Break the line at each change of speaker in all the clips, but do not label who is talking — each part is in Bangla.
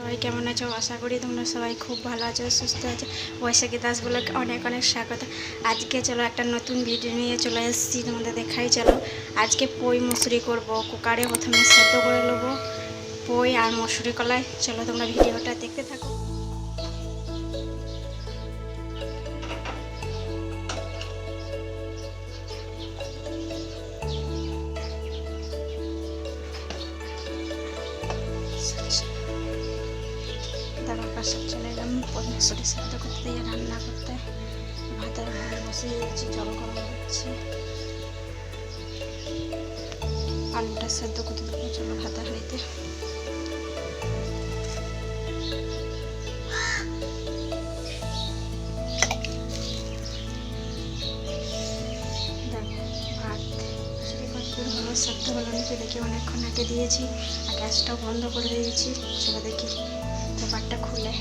সবাই কেমন আছো? আশা করি তোমরা সবাই খুব ভালো আছো, সুস্থ আছো। বৈশাখী দাস বলে অনেক অনেক স্বাগত। আজকে চলো একটা নতুন ভিডিও নিয়ে চলে এসেছি তোমাদের দেখাই। চলো, আজকে পই মুসুরি করব, কুকারে প্রথমে সেদ্ধ করে নেব, পই আর মুসুরি কলাই। চলো তোমরা ভিডিওটা দেখতে থাকো। পাশে চলে এলাম পদ্মেশ্বরী সেদ্ধ করতে দিয়ে রান্না করতে। ভাতের হাঁড়ি বসে দিয়েছি, জল গরম হচ্ছে আলুটা সেদ্ধ করতে দেবো, চলো ভাতের হাঁড়িতে। সেদ্ধ হলো নাকি দেখি অনেকক্ষণ আগে দিয়েছি, আর গ্যাসটাও বন্ধ করে দিয়েছি চলো দেখি। পেপারটা খুলে।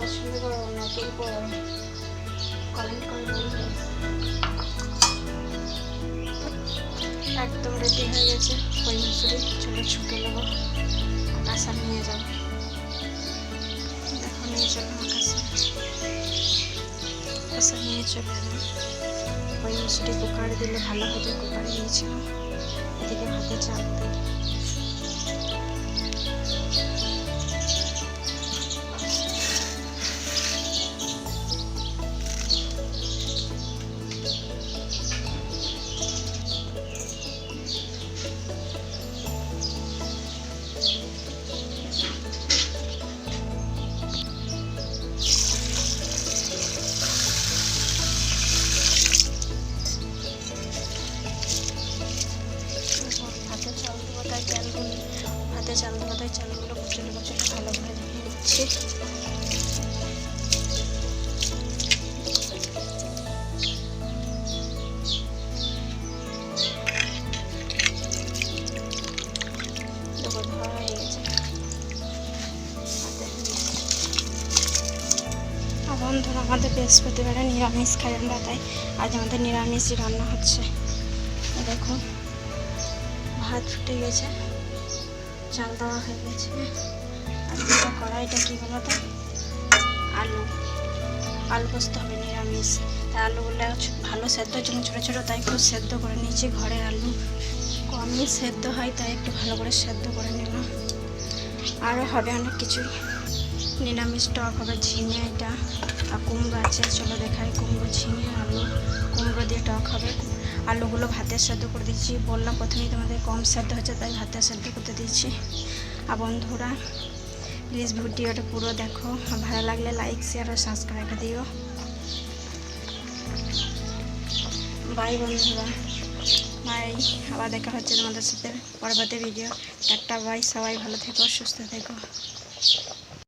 পছন্দ করো নতুন কমেন্ট করে একদম রেডি হয়ে গেছে। ওই মুসুরি চলে ছুটে নেব। আকাশা নিয়ে যাব। দেখো, নিয়ে চলো আকাশা আকাশা নিয়ে চলে এলাম। ওই মুসুরি কুকার দিলে ভালো হতো কুকার নিয়েছিলাম। এদিকে ভাতে চাল দিই। চালগুলো ভাতে চাল তাই চালগুলো কুচলে কুচলে ভালো করে ধুয়ে নিচ্ছি। বন্ধুরা আমাদের বৃহস্পতিবারে নিরামিষ খাই আমরা, তাই আজ আমাদের নিরামিষই রান্না হচ্ছে। এই দেখো। ভাত ফুটে গেছে। চাল দেওয়া হয়ে গেছে। কড়াইটা কী বলো তো? আলু। আলু পোস্ত হবে, নিরামিষ। তাই আলুগুলো ভালো সেদ্ধ হচ্ছে ছোটো ছোটো, তাই একটু সেদ্ধ করে নিয়েছি ঘরের আলু। কমই সেদ্ধ হয়, তাই একটু ভালো করে সেদ্ধ করে নিলাম। আরও হবে অনেক কিছুই নিরামিষ টক হবে ঝিঙে এটা। আর কুমড়ো আছে, চলো দেখাই কুমড়ো, ঝিঙে, আলু। কুমড়ো দিয়ে টক হবে। আলুগুলো ভাতের সেদ্ধ করে দিচ্ছি বললাম প্রথমেই তোমাদের কম সেদ্ধ হচ্ছে তাই ভাতের সেদ্ধ করতে দিচ্ছি আর বন্ধুরা প্লিজ ভিডিওটা পুরো দেখো। ভালো লাগলে লাইক শেয়ার আর সাবস্ক্রাইব দিও। বাই বন্ধুরা। বাই আবার দেখা হচ্ছে তোমাদের সাথে পরবর্তী ভিডিও একটা বাই সবাই ভালো থেকো, সুস্থ থেকো।